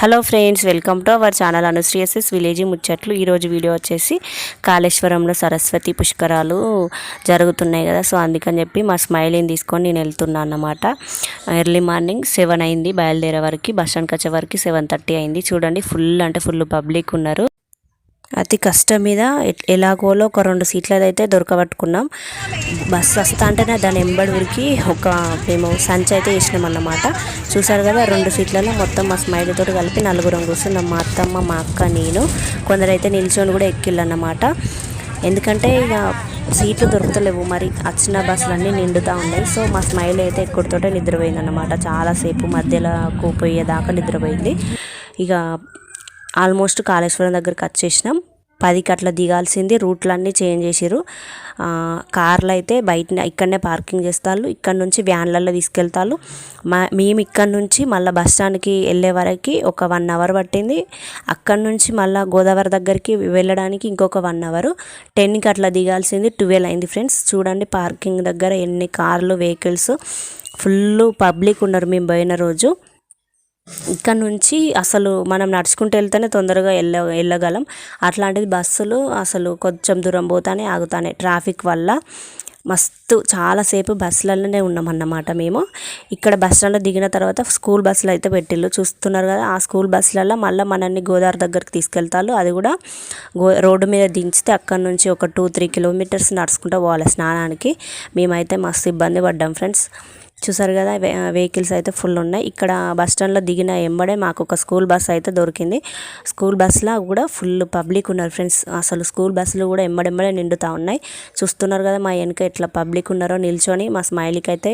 Hello friends welcome to our channel Anusri SS village ముచ్చట్లు. ఈరోజు video వచ్చేసి కాళేశ్వరంలో సరస్వతి పుష్కరాలు జరుగుతున్నాయి కదా. సో అందుకని చెప్పి మా స్మైలీని తీసుకొని నేను వెళ్తున్నాను అన్నమాట. ఎర్లీ మార్నింగ్ సెవెన్ అయింది బయలుదేరే వరకు బస్ స్టాండ్కి వచ్చే వరకు సెవెన్ థర్టీ అయింది. చూడండి ఫుల్ అంటే ఫుల్ పబ్లిక్ ఉన్నారు. అతి కష్టం మీద ఎలాగోలో ఒక రెండు సీట్లది అయితే దొరకబట్టుకున్నాం. బస్సు వస్తా అంటేనే దాని ఎంబడి ఉరికి ఒక మేము సంచి అయితే వేసినాం అన్నమాట చూసారు కదా రెండు సీట్లలో మొత్తం మా స్మైల్తో కలిపి నలుగురం కూర్చున్నాం. మా అత్తమ్మ మా అక్క నేను. కొందరైతే నిల్చొని కూడా ఎక్కిళ్ళన్నమాట. ఎందుకంటే ఇక సీట్లు దొరుకుతలేవు. మరి వచ్చిన బస్సులన్నీ నిండుతూ ఉన్నాయి. సో మా స్మైల్ అయితే ఎక్కడితోటే నిద్రపోయింది అనమాట చాలాసేపు మధ్యలో పోయేదాకా నిద్రపోయింది. ఇక ఆల్మోస్ట్ కాళేశ్వరం దగ్గరికి వచ్చేసినాం. పదికి అట్లా దిగాల్సింది రూట్లన్నీ చేంజ్ చేసిరు కార్లు అయితే బయట ఇక్కడనే పార్కింగ్ చేస్తారు ఇక్కడ నుంచి వ్యాన్లలో తీసుకెళ్తారు మా మేము ఇక్కడ నుంచి మళ్ళీ బస్ స్టాండ్కి వెళ్ళే వరకు ఒక వన్ అవర్ పట్టింది. అక్కడ నుంచి మళ్ళీ గోదావరి దగ్గరికి వెళ్ళడానికి ఇంకొక వన్ అవర్. టెన్కి అట్లా దిగాల్సింది ట్వెల్వ్ అయింది ఫ్రెండ్స్. చూడండి పార్కింగ్ దగ్గర ఎన్ని కార్లు వెహికల్స్. ఫుల్ పబ్లిక్ ఉన్నారు మేము పోయిన రోజు. ఇక్కడ నుంచి అసలు మనం నడుచుకుంటూ వెళ్తేనే తొందరగా వెళ్ళ వెళ్ళగలం. అట్లాంటిది బస్సులు అసలు కొంచెం దూరం పోతానే ఆగుతానే. ట్రాఫిక్ వల్ల మస్తు చాలాసేపు బస్సులలోనే ఉన్నామన్నమాట మేము. ఇక్కడ బస్ స్టాండ్లో దిగిన తర్వాత స్కూల్ బస్సులు అయితే పెట్టిళ్ళు. చూస్తున్నారు కదా ఆ స్కూల్ బస్సులలో మళ్ళీ మనల్ని గోదావరి దగ్గరికి తీసుకెళ్తారు అది కూడా గో రోడ్డు మీద దించితే అక్కడ నుంచి ఒక టూ త్రీ కిలోమీటర్స్ నడుచుకుంటూ పోవాలి స్నానానికి. మేమైతే మస్తు ఇబ్బంది పడ్డాం ఫ్రెండ్స్. చూసారు కదా వెహికల్స్ అయితే ఫుల్ ఉన్నాయి. ఇక్కడ బస్ స్టాండ్లో దిగిన ఎంబడే మాకు ఒక స్కూల్ బస్ అయితే దొరికింది. స్కూల్ బస్లో కూడా ఫుల్ పబ్లిక్ ఉన్నారు ఫ్రెండ్స్. అసలు స్కూల్ బస్సులు కూడా ఎంబడెంబడే నిండుతూ ఉన్నాయి. చూస్తున్నారు కదా మా వెనక ఎట్లా పబ్లిక్ ఉన్నారో నిల్చొని మా స్మైలీకి అయితే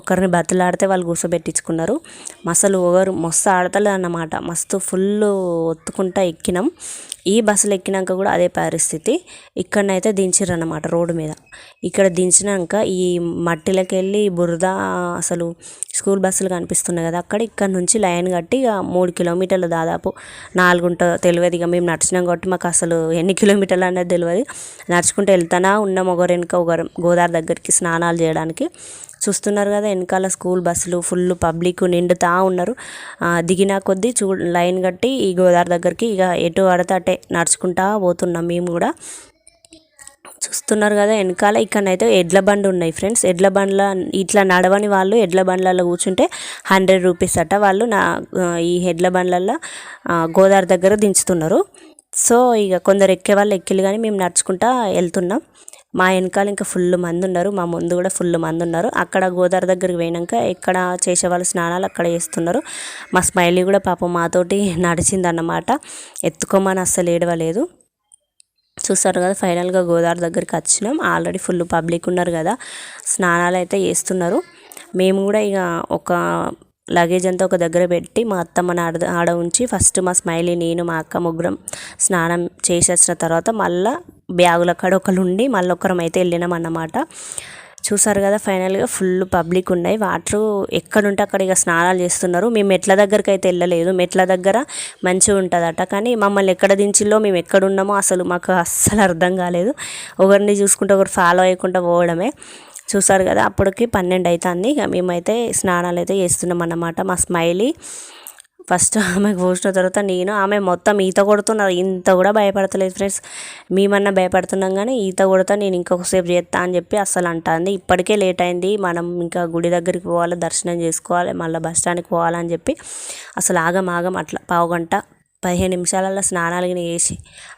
ఒకరిని బతులాడితే వాళ్ళు కూర్చోబెట్టించుకున్నారు. అసలు ఒకరు మస్తు ఆడతలేదు అన్నమాట. మస్తు ఫుల్ ఒత్తుకుంటా ఎక్కినాం. ఈ బస్సులు ఎక్కినాక కూడా అదే పరిస్థితి. ఇక్కడనైతే దించిర్రు అన్నమాట రోడ్డు మీద. ఇక్కడ దించినాక ఈ మట్టిలోకి వెళ్ళి బురద అసలు స్కూల్ బస్సులు కనిపిస్తున్నాయి కదా అక్కడ ఇక్కడ నుంచి లైన్ కట్టి ఇక మూడు కిలోమీటర్లు దాదాపు నాలుగుంట తెలియదు. ఇక మేము నడిచినాం కాబట్టి మాకు అసలు ఎన్ని కిలోమీటర్లు అనేది తెలియదు. నడుచుకుంటూ వెళ్తానా ఉన్నాం ఒకరు వెనుక ఒకరు గోదావరి దగ్గరికి స్నానాలు చేయడానికి. చూస్తున్నారు కదా వెనకాల స్కూల్ బస్సులు ఫుల్ పబ్లిక్ నిండుతా ఉన్నారు. దిగిన కొద్దీ చూ లైన్ కట్టి ఈ గోదావరి దగ్గరికి ఇక ఎటు పడితే అటే నడుచుకుంటా పోతున్నాం మేము కూడా. చూస్తున్నారు కదా వెనకాల ఇక్కడనైతే ఎడ్ల బండి ఉన్నాయి ఫ్రెండ్స్. ఎడ్ల బండ్ల ఇట్లా నడవని వాళ్ళు ఎడ్ల బండ్లలో కూర్చుంటే హండ్రెడ్ రూపీస్ అట వాళ్ళు నా ఈ ఎడ్ల బండ్లలో గోదావరి దగ్గర దించుతున్నారు. సో ఇక కొందరు ఎక్కే వాళ్ళు ఎక్కిలు కానీ మేము నడుచుకుంటా వెళ్తున్నాం. మా వెనకాల ఇంకా ఫుల్ మంది ఉన్నారు. మా ముందు కూడా ఫుల్ మంది ఉన్నారు. అక్కడ గోదావరి దగ్గరికి పోయినాక ఎక్కడ చేసేవాళ్ళు స్నానాలు అక్కడ చేస్తున్నారు. మా స్మైలీ కూడా పాపం మాతోటి నడిచిందన్నమాట. ఎత్తుకోమని అస్సలు ఏడవలేదు. చూస్తారు కదా ఫైనల్గా గోదావరి దగ్గరికి వచ్చినాం. ఆల్రెడీ ఫుల్ పబ్లిక్ ఉన్నారు కదా స్నానాలు అయితే చేస్తున్నారు. మేము కూడా ఇక ఒక లగేజ్ అంతా ఒక దగ్గర పెట్టి మా అత్తమ్మని ఆడ ఆడ ఉంచి ఫస్ట్ మా స్మైలీ నేను మా అక్క ముగ్గురం స్నానం చేసేసిన తర్వాత మళ్ళీ బ్యాగుల కాడ ఒకరు ఉండి మళ్ళీ ఒకరం అయితే వెళ్ళినాం అన్నమాట. చూసారు కదా ఫైనల్గా ఫుల్ పబ్లిక్ ఉన్నాయి. వాటర్ ఎక్కడుంటే అక్కడ ఇక స్నానాలు చేస్తున్నారు. మేము మెట్ల దగ్గరికి అయితే వెళ్ళలేదు. మెట్ల దగ్గర మంచిగా ఉంటుందట. కానీ మమ్మల్ని ఎక్కడ దించిల్లో మేము ఎక్కడున్నామో అసలు మాకు అస్సలు అర్థం కాలేదు. ఒకరిని చూసుకుంటే ఒకరు ఫాలో అయ్యకుండా పోవడమే. చూసారు కదా అప్పటికి పన్నెండు అవుతుంది ఇక మేమైతే స్నానాలు అయితే చేస్తున్నాం అన్నమాట మా స్మైలీ ఫస్ట్ ఆమెకు పోసిన తర్వాత నేను ఆమె మొత్తం ఈత కొడుతున్నారు ఇంత కూడా భయపడతలేదు ఫ్రెండ్స్. మేమన్నా భయపడుతున్నాం కానీ ఈత కొడతా నేను ఇంకొకసేపు చేస్తా అని చెప్పి అస్సలు అంటుంది. ఇప్పటికే లేట్ అయింది. మనం ఇంకా గుడి దగ్గరికి పోవాలి దర్శనం చేసుకోవాలి మళ్ళీ బస్ స్టాండ్కి పోవాలని చెప్పి అసలు ఆగం ఆగం అట్లా పావు గంట పదిహేను నిమిషాలలో స్నానాలు గిన వేసి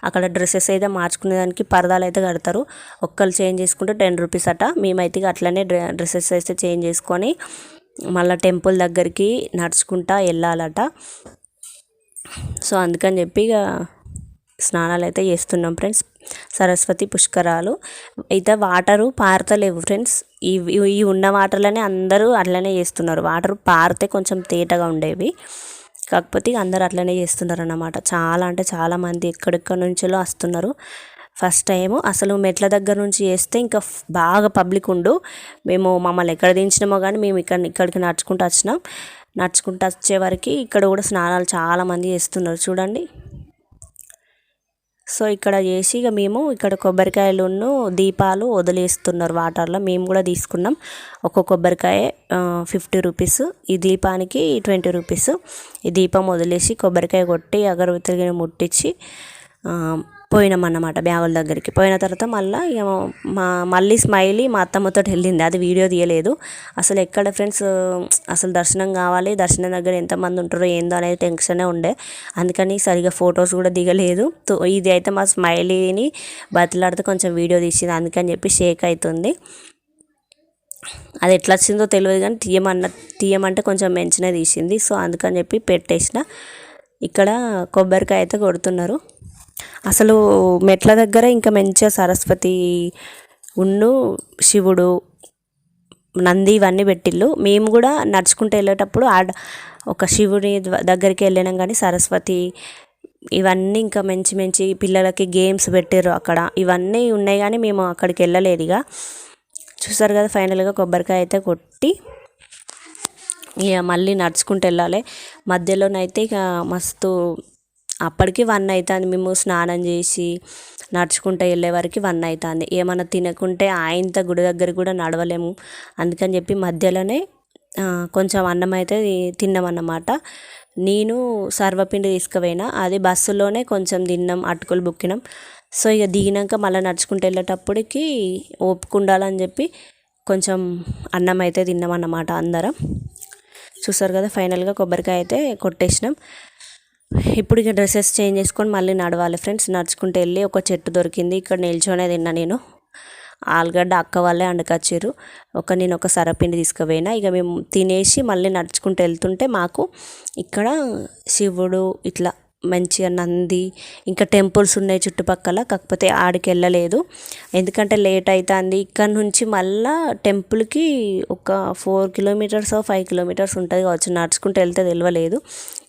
అక్కడ డ్రెస్సెస్ అయితే మార్చుకునేదానికి పరదాలు అయితే కడతారు. ఒక్కరు చేంజ్ చేసుకుంటే టెన్ రూపీస్ అట. మేమైతే ఇక అట్లనే డ్రెస్సెస్ అయితే చేంజ్ చేసుకొని మళ్ళీ టెంపుల్ దగ్గరికి నడుచుకుంటా వెళ్ళాలట. సో అందుకని చెప్పి ఇక స్నానాలు అయితే చేస్తున్నాం ఫ్రెండ్స్. సరస్వతి పుష్కరాలు. అయితే వాటరు పారతలేవు ఫ్రెండ్స్. ఈ ఈ ఉన్న వాటర్లోనే అందరూ అట్లనే చేస్తున్నారు. వాటర్ పారితే కొంచెం తేటగా ఉండేవి. కాకపోతే ఇక అందరూ అట్లనే చేస్తున్నారు అన్నమాట చాలా అంటే చాలామంది ఎక్కడెక్కడి నుంచో వస్తున్నారు. First time. అసలు మెట్ల దగ్గర నుంచి చేస్తే ఇంకా బాగా పబ్లిక్ ఉండు. మేము మమ్మల్ని ఎక్కడ దించినామో కానీ మేము ఇక్కడ ఇక్కడికి నడుచుకుంటూ వచ్చినాం. నడుచుకుంటూ వచ్చే వరకు ఇక్కడ కూడా స్నానాలు చాలామంది చేస్తున్నారు. చూడండి. సో ఇక్కడ చేసి ఇక మేము ఇక్కడ కొబ్బరికాయలును దీపాలు వదిలేస్తున్నారు. వాటర్లో మేము కూడా తీసుకున్నాం. ఒక కొబ్బరికాయ ఫిఫ్టీ రూపీస్. ఈ దీపానికి ట్వంటీ రూపీస్. ఈ దీపం వదిలేసి కొబ్బరికాయ కొట్టి అగరబత్తిని ముట్టించి పోయినామన్నమాట బ్యాగుల దగ్గరికి. పోయిన తర్వాత మళ్ళీ మా మళ్ళీ స్మైలీ మా అత్తమ్మతో వెళ్ళింది. అది వీడియో తీయలేదు. అసలు ఎక్కడ ఫ్రెండ్స్ అసలు దర్శనం కావాలి దర్శనం దగ్గర ఎంతమంది ఉంటారో ఏందో అనేది టెన్షనే ఉండే. అందుకని సరిగా ఫొటోస్ కూడా దిగలేదు. ఇది అయితే మా స్మైలీని బతిలాడితే కొంచెం వీడియో తీసింది. అందుకని చెప్పి షేక్ అవుతుంది అది ఎట్లా వచ్చిందో తెలియదు కానీ తీయమన్న తీయమంటే కొంచెం మంచిగా తీసింది. సో అందుకని చెప్పి పెట్టేసిన. ఇక్కడ కొబ్బరికాయ అయితే కొడుతున్నారు. అసలు మెట్ల దగ్గర ఇంకా మంచిగా సరస్వతి ఉన్ను శివుడు నంది ఇవన్నీ పెట్టిళ్ళు. మేము కూడా నడుచుకుంటూ వెళ్ళేటప్పుడు ఆడ ఒక శివుడి దగ్గరికి వెళ్ళినాం కానీ సరస్వతి ఇవన్నీ ఇంకా మంచి మంచి పిల్లలకి గేమ్స్ పెట్టారు అక్కడ. ఇవన్నీ ఉన్నాయి కానీ మేము అక్కడికి వెళ్ళలేదు ఇక. చూసారు కదా ఫైనల్గా కొబ్బరికాయ అయితే కొట్టి ఇక మళ్ళీ నడుచుకుంటూ వెళ్ళాలి. మధ్యలోనైతే ఇక మస్తు అప్పటికి వన్ అవుతుంది మేము స్నానం చేసి నడుచుకుంటూ వెళ్ళే వరకు వన్ అవుతుంది ఏమైనా తినకుంటే ఆయంత గుడి దగ్గర కూడా నడవలేము. అందుకని చెప్పి మధ్యలోనే కొంచెం అన్నం అయితే తిన్నామన్నమాట. నేను సర్వపిండి తీసుకుపోయినా. అది బస్సులోనే కొంచెం తిన్నాం అటుకులు బుక్కినాం. సో ఇక దిగినాక మళ్ళీ నడుచుకుంటూ వెళ్ళేటప్పటికి ఓపిక ఉండాలని చెప్పి కొంచెం అన్నం అయితే తిన్నామన్నమాట అందరం. చూసారు కదా ఫైనల్గా కొబ్బరికాయ అయితే కొట్టేసినాం. ఇప్పుడు ఇక డ్రెస్సెస్ చేంజ్ చేసుకొని మళ్ళీ నడవాలి ఫ్రెండ్స్. నడుచుకుంటూ వెళ్ళి ఒక చెట్టు దొరికింది. ఇక్కడ నిల్చొనే తిన్నా నేను. ఆలుగడ్డ అక్క వాళ్ళే అండకొచ్చారు ఒక నేను ఒక సరపిండి తీసుకుపోయినా. ఇక మేము తినేసి మళ్ళీ నడుచుకుంటూ వెళ్తుంటే మాకు ఇక్కడ శివుడు ఇట్లా మంచిగా నంది ఇంకా టెంపుల్స్ ఉన్నాయి చుట్టుపక్కల. కాకపోతే ఆడికి వెళ్ళలేదు. ఎందుకంటే లేట్ అవుతుంది ఇక్కడ నుంచి మళ్ళా టెంపుల్కి ఒక ఫోర్ కిలోమీటర్స్ ఫైవ్ కిలోమీటర్స్ ఉంటుంది కావచ్చు. నడుచుకుంటూ వెళ్తే తెలియలేదు.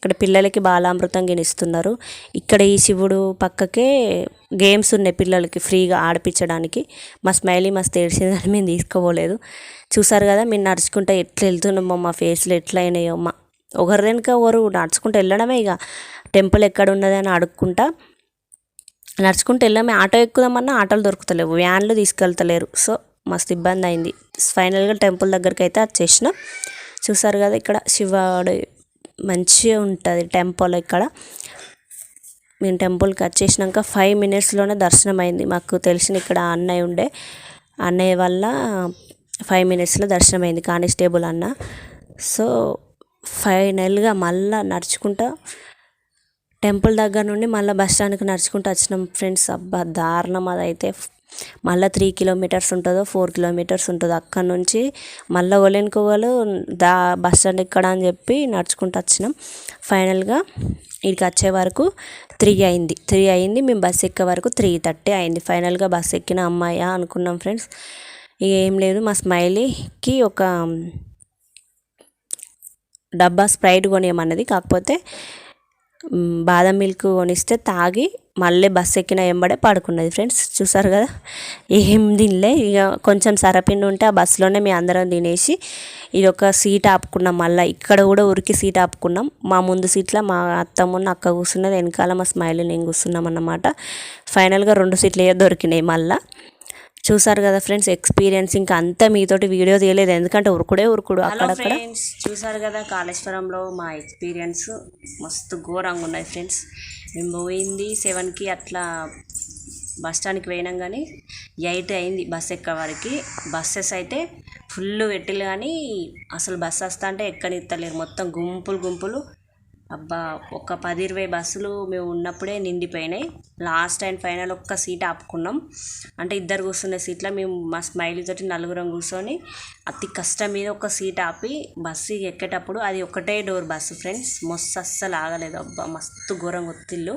ఇక్కడ పిల్లలకి బాలామృతం గినిస్తున్నారు. ఇక్కడ ఈ శివుడు పక్కకే గేమ్స్ ఉన్నాయి పిల్లలకి ఫ్రీగా ఆడిపించడానికి. మా స్మైలీ మస్తు ఏడ్చిందని మేము తీసుకోపోలేదు చూసారు కదా మేము నడుచుకుంటూ ఎట్లా వెళ్తున్నామో మా ఫేస్లో ఎట్లా అయినాయో. మా ఒకరి వెనుక ఒకరు నడుచుకుంటూ వెళ్ళడమే ఇక. టెంపుల్ ఎక్కడ ఉన్నది అని అడుక్కుంటా. నడుచుకుంటూ వెళ్ళామే ఆటో ఎక్కుదామన్నా ఆటోలు దొరుకుతలేవు. వ్యాన్లు తీసుకెళ్తలేరు. సో మస్తు ఇబ్బంది అయింది. ఫైనల్గా టెంపుల్ దగ్గరికి అయితే వచ్చేసిన. చూసారు కదా ఇక్కడ శివాడు మంచిగా ఉంటుంది టెంపుల్ ఇక్కడ. మేము టెంపుల్కి వచ్చేసినాక ఫైవ్ మినిట్స్లోనే దర్శనం అయింది మాకు తెలిసిన ఇక్కడ అన్నయ్య ఉండే. అన్నయ్య వల్ల ఫైవ్ మినిట్స్లో దర్శనం అయింది కానిస్టేబుల్ అన్న. సో ఫైనల్గా మళ్ళా నడుచుకుంటా టెంపుల్ దగ్గర నుండి మళ్ళీ బస్ స్టాండ్కి నడుచుకుంటూ వచ్చినాం ఫ్రెండ్స్. అబ్బా దారుణం అదైతే. మళ్ళీ త్రీ కిలోమీటర్స్ ఉంటుందో ఫోర్ కిలోమీటర్స్ ఉంటుందో అక్కడ నుంచి మళ్ళీ ఒలెనుకోగలు దా బస్ స్టాండ్ ఇక్కడ అని చెప్పి నడుచుకుంటూ వచ్చినాం. ఫైనల్గా ఇక్కడికి వచ్చే వరకు త్రీ అయింది. త్రీ అయింది మేము బస్ ఎక్కే వరకు త్రీ థర్టీ అయింది. ఫైనల్గా బస్ ఎక్కిన అమ్మాయా అనుకున్నాం ఫ్రెండ్స్. ఏం లేదు మా స్మైలీకి ఒక డబ్బా స్ప్రైట్ కొనియమన్నది. కాకపోతే బాదం మిల్క్ కొనిస్తే తాగి మళ్ళీ బస్సు ఎక్కిన వెంబడే పడుకున్నది. ఫ్రెండ్స్ చూసారు కదా? ఏం తినలే. ఇక కొంచెం సరపిండి ఉంటే ఆ బస్సులోనే మేము అందరం తినేసి ఇది ఒక సీట్ ఆపుకున్నాం. మళ్ళీ ఇక్కడ కూడా ఉరికి సీట్ ఆపుకున్నాం. మా ముందు సీట్లో మా అత్తమ్మ అక్క కూర్చున్నది. వెనకాల మా స్మైల్ నేను కూర్చున్నాం అన్నమాట. ఫైనల్గా రెండు సీట్లు ఏ దొరికినాయి మళ్ళీ. చూసారు కదా ఫ్రెండ్స్ ఎక్స్పీరియన్స్. ఇంకా అంతా మీతోటి వీడియో తీయలేదు. ఎందుకంటే ఉరుకుడే ఉరుకుడు అక్కడక్కడ. ఫ్రెండ్స్ చూసారు కదా కాళేశ్వరంలో మా ఎక్స్పీరియన్స్ మస్తు ఘోరంగా ఉన్నాయి ఫ్రెండ్స్ మేము పోయింది సెవెన్కి అట్లా బస్ స్టాండ్కి పోయినాం కానీ ఎయిట్ అయింది బస్ ఎక్క వరకు. బస్సెస్ అయితే ఫుల్ పెట్టిలు కానీ అసలు బస్ వస్తా అంటే ఎక్కనిత్తలేరు. మొత్తం గుంపులు గుంపులు. అబ్బా ఒక పది ఇరవై బస్సులు మేము ఉన్నప్పుడే నిండిపోయినాయి. లాస్ట్ అండ్ ఫైనల్ ఒక్క సీట్ ఆపుకున్నాం. అంటే ఇద్దరు కూర్చునే సీట్లో మేము మా స్మైల్ తోటి నలుగురం కూర్చొని అతి కష్టం మీద ఒక సీట్ ఆపి బస్సు ఎక్కేటప్పుడు అది ఒకటే డోర్ బస్సు ఫ్రెండ్స్. మస్తు అస్సలు ఆగలేదు. అబ్బా మస్తు ఘోరంగా ఒత్తిళ్ళు.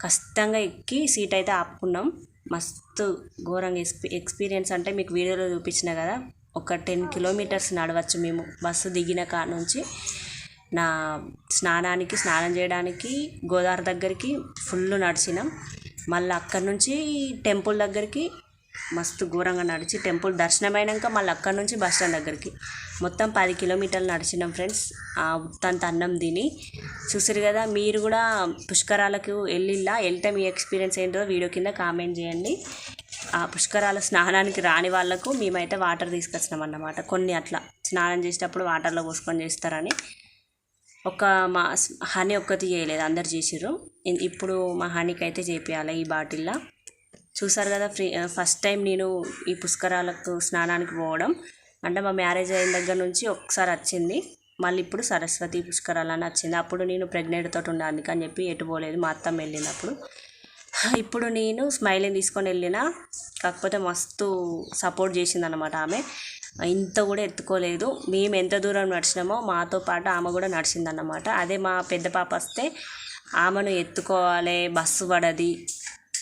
కష్టంగా ఎక్కి సీట్ అయితే ఆపుకున్నాం. మస్తు ఘోరంగా ఎక్స్పీ ఎక్స్పీరియన్స్ అంటే మీకు వీడియోలో చూపించిన కదా ఒక టెన్ కిలోమీటర్స్ నడవచ్చు మేము బస్సు దిగిన కాడ నుంచి. నా స్నానానికి స్నానం చేయడానికి గోదావరి దగ్గరికి ఫుల్ నడిచినాం. మళ్ళీ అక్కడి నుంచి టెంపుల్ దగ్గరికి మస్తు ఘోరంగా నడిచి టెంపుల్ దర్శనం అయినాక మళ్ళీ అక్కడి నుంచి బస్ స్టాండ్ దగ్గరికి. మొత్తం పది కిలోమీటర్లు నడిచినాం ఫ్రెండ్స్. ఆ ఉత్తంత అన్నం తిని చూసారు కదా మీరు కూడా పుష్కరాలకు వెళ్ళిల్లా? వెళ్తే మీ ఎక్స్పీరియన్స్ ఏంటో వీడియో కింద కామెంట్ చేయండి. ఆ పుష్కరాల స్నానానికి రాని వాళ్ళకు మేమైతే వాటర్ తీసుకొచ్చినాం అన్నమాట. కొన్ని అట్లా స్నానం చేసేటప్పుడు వాటర్లో పోసుకొని చేస్తారని. ఒక మా హనీ ఒక్కటి చేయలేదు అందరు చేసిర్రు. ఇప్పుడు మా హనీకి అయితే చేపియాలి ఈ బాటిల్లో. చూసారు కదా ఫ్రీ ఫస్ట్ టైం నేను ఈ పుష్కరాలకు స్నానానికి పోవడం. అంటే మా మ్యారేజ్ అయిన దగ్గర నుంచి ఒకసారి వచ్చింది. మళ్ళీ ఇప్పుడు సరస్వతి పుష్కరాలని వచ్చింది. అప్పుడు నేను ప్రెగ్నెంట్ తోటి ఉండే అందుకని చెప్పి ఎటు పోలేదు. మా అత్తమ్మ వెళ్ళినప్పుడు ఇప్పుడు నేను స్మైలింగ్ తీసుకొని వెళ్ళిన కాకపోతే మస్తు సపోర్ట్ చేసింది అనమాట ఆమె. ఇంత కూడా ఎత్తుకోలేదు. మేము ఎంత దూరం నడిచినామో మాతో పాటు ఆమె కూడా నడిచిందన్నమాట. అదే మా పెద్ద పాప వస్తే ఆమెను ఎత్తుకోవాలి బస్సు పడది.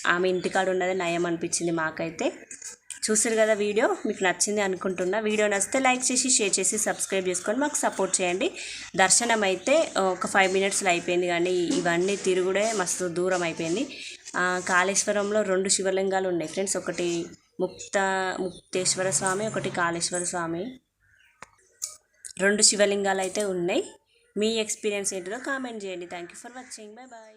ఆమె ఇంటికాడ ఉన్నది నయం అనిపించింది మాకైతే. చూసారు కదా వీడియో? మీకు నచ్చింది అనుకుంటున్నా. వీడియో నచ్చితే లైక్ చేసి షేర్ చేసి సబ్స్క్రైబ్ చేసుకొని మాకు సపోర్ట్ చేయండి. దర్శనం అయితే ఒక ఫైవ్ మినిట్స్లో అయిపోయింది కానీ ఇవన్నీ తిరుగుడే మస్తు దూరం అయిపోయింది. కాళేశ్వరంలో రెండు శివలింగాలు ఉన్నాయి ఫ్రెండ్స్. ఒకటి ముక్త ముక్తేశ్వర స్వామి ఒకటి కాళేశ్వర స్వామి. రెండు శివలింగాలు అయితే ఉన్నాయి. మీ ఎక్స్పీరియన్స్ ఏంటిదో కామెంట్ చేయండి. Thank you for watching bye bye